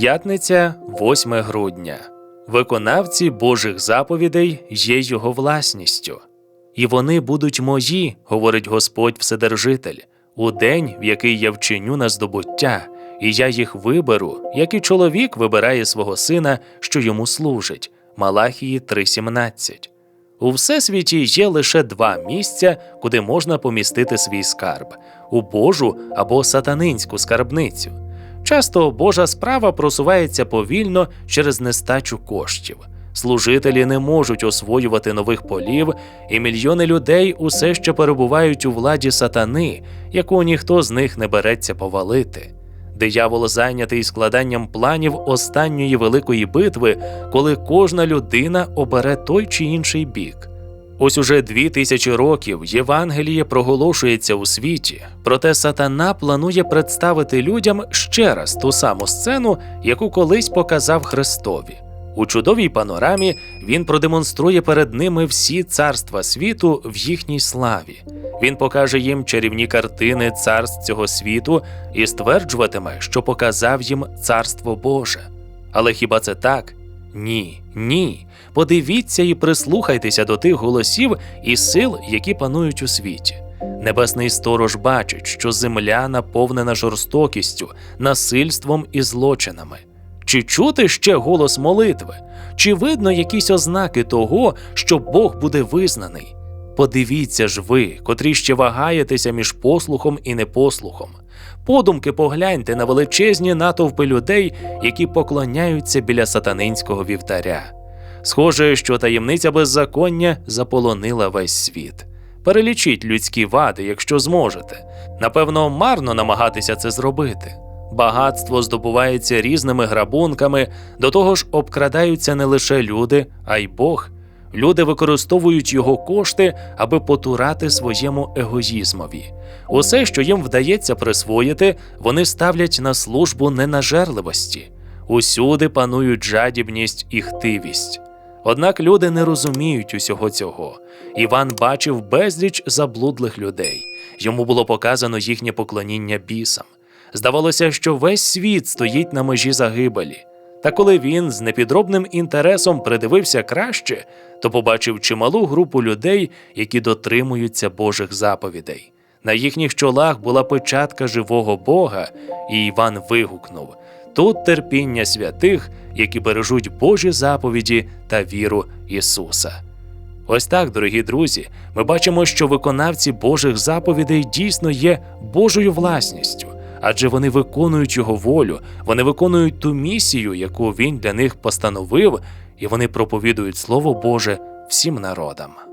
П'ятниця, 8 грудня. Виконавці Божих заповідей є його власністю. І вони будуть мої, говорить Господь Вседержитель, у день, в який я вчиню на здобуття, і я їх виберу, як і чоловік вибирає свого сина, що йому служить. Малахії 3:17. У всесвіті є лише два місця, куди можна помістити свій скарб у Божу або сатанинську скарбницю. Часто Божа справа просувається повільно через нестачу коштів. Служителі не можуть освоювати нових полів, і мільйони людей усе ще перебувають у владі сатани, яку ніхто з них не береться повалити. Диявол зайнятий складанням планів останньої великої битви, коли кожна людина обере той чи інший бік. Ось уже дві тисячі років Євангеліє проголошується у світі, проте сатана планує представити людям ще раз ту саму сцену, яку колись показав Христові. У чудовій панорамі він продемонструє перед ними всі царства світу в їхній славі. Він покаже їм чарівні картини царств цього світу і стверджуватиме, що показав їм царство Боже. Але хіба це так? Ні, ні. Подивіться і прислухайтеся до тих голосів і сил, які панують у світі. Небесний сторож бачить, що земля наповнена жорстокістю, насильством і злочинами. Чи чути ще голос молитви? Чи видно якісь ознаки того, що Бог буде визнаний? Подивіться ж ви, котрі ще вагаєтеся між послухом і непослухом. Подумки погляньте на величезні натовпи людей, які поклоняються біля сатанинського вівтаря. Схоже, що таємниця беззаконня заполонила весь світ. Перелічіть людські вади, якщо зможете. Напевно, марно намагатися це зробити. Багатство здобувається різними грабунками, до того ж обкрадаються не лише люди, а й Бог. Люди використовують його кошти, аби потурати своєму егоїзмові. Усе, що їм вдається присвоїти, вони ставлять на службу ненажерливості. Усюди панують жадібність і хтивість. Однак люди не розуміють усього цього. Іван бачив безліч заблудлих людей. Йому було показано їхнє поклоніння бісам. Здавалося, що весь світ стоїть на межі загибелі. Та коли він з непідробним інтересом придивився краще, то побачив чималу групу людей, які дотримуються Божих заповідей. На їхніх чолах була печатка живого Бога, і Іван вигукнув: тут терпіння святих, які бережуть Божі заповіді та віру Ісуса. Ось так, дорогі друзі, ми бачимо, що виконавці Божих заповідей дійсно є Божою власністю, адже вони виконують його волю, вони виконують ту місію, яку він для них постановив, і вони проповідують Слово Боже всім народам.